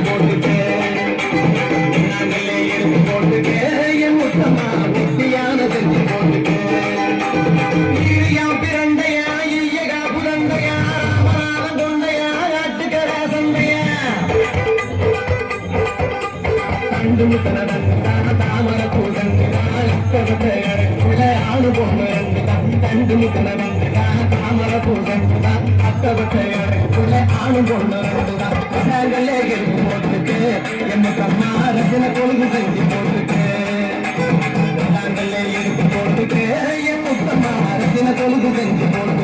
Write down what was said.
போட்டுட்டு நாங்களே எடுத்து போட்டு கண்டும் கணவன் தான தாமர பூதன் ஆளு பொண்ணு கண்டும் கணவன் தான தாமர பூதன் அத்தவற்றை ஆளு பொண்ணு போட்டுட்டு என்ன கம்மா ரஜன கொழுகு செஞ்சு போட்டுட்டு நாங்களே எடுத்து போட்டுட்டு என்ன கம்மா ரஜன கொழுகு செஞ்சு போட்டு